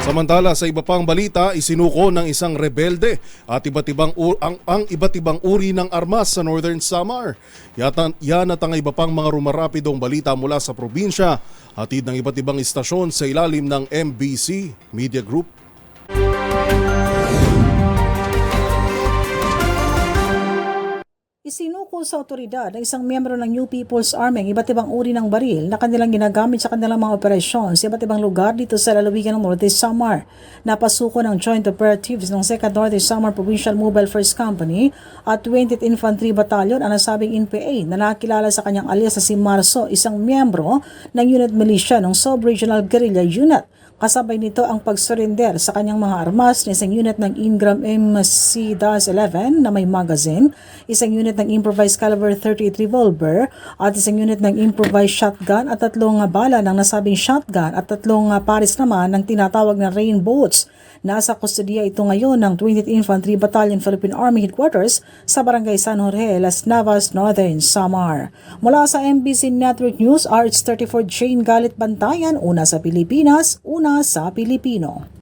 Samantala sa iba pang balita, isinuko ng isang rebelde at iba't ibang ang, ang iba't ibang uri ng armas sa Northern Samar. Yata, yan at ang iba pang mga rumarapidong balita mula sa probinsya, hatid ng iba't ibang istasyon sa ilalim ng MBC Media Group. Isinuko sa otoridad ng isang miyembro ng New People's Army ang iba't ibang uri ng baril na kanilang ginagamit sa kanilang mga operasyon sa iba't ibang lugar dito sa lalawigan ng Northeast Samar. Napasuko ng Joint Operatives ng 2nd Northeast Samar Provincial Mobile First Company at 20th Infantry Battalion ang nasabing NPA na nakilala sa kanyang alias na si Marso, isang miyembro ng unit militia ng Sub-Regional Guerrilla Unit. Kasabay nito ang pagsurrender sa kanyang mga armas na isang unit ng Ingram MC-11 na may magazine, isang unit ng improvised caliber 38 revolver at isang unit ng improvised shotgun at tatlong bala ng nasabing shotgun at tatlong pares naman ng tinatawag na rain boats. Nasa kustodiya ito ngayon ng 20th Infantry Battalion Philippine Army Headquarters sa Barangay San Jorge, Las Navas, Northern Samar. Mula sa MBC Network News, RH34 Jane Galit Bantayan, una sa Pilipinas, una sa Pilipino.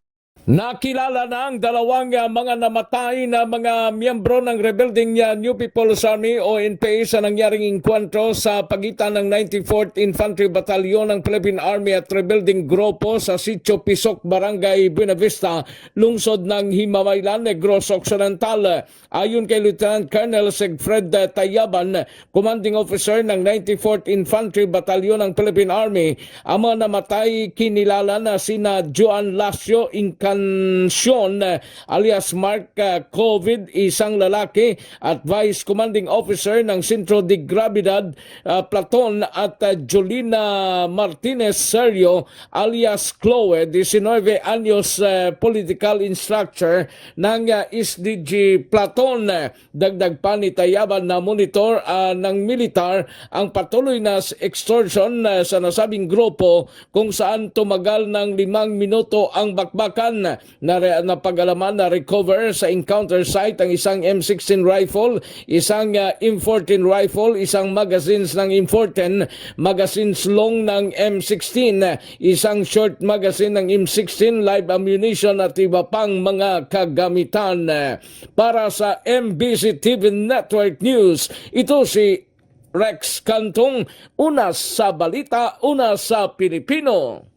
Nakilala na ang dalawang uh, mga namatay na mga miyembro ng rebuilding uh, New People's Army o NPA sa nangyaring inkwentro sa pagitan ng 94th Infantry Battalion ng Philippine Army at rebuilding grupo sa Sitio Pisok, Barangay Buenavista, lungsod ng Himamaylan, Negros Occidental. Ayon kay Lieutenant Colonel Segfred uh, Tayaban, commanding officer ng 94th Infantry Battalion ng Philippine Army, ang mga namatay kinilala na sina Joan Lasio Incancion uh, alias Mark uh, Covid, isang lalaki at Vice Commanding Officer ng Centro de Gravidad uh, Platon at uh, Jolina Martinez Sergio alias Chloe, 19 anyos uh, political instructor ng uh, SDG Platon. Dagdag pa ni Tayaban na monitor uh, ng militar ang patuloy na extortion uh, sa nasabing grupo kung saan tumagal ng limang minuto ang bakbakan na, na pag-alaman na recover sa encounter site ang isang M16 rifle, isang uh, M14 rifle, isang magazines ng M14, magazines long ng M16, isang short magazine ng M16, live ammunition at iba pang mga kagamitan. Para sa MBC TV Network News, ito si Rex Cantong, una sa balita, una sa Pilipino.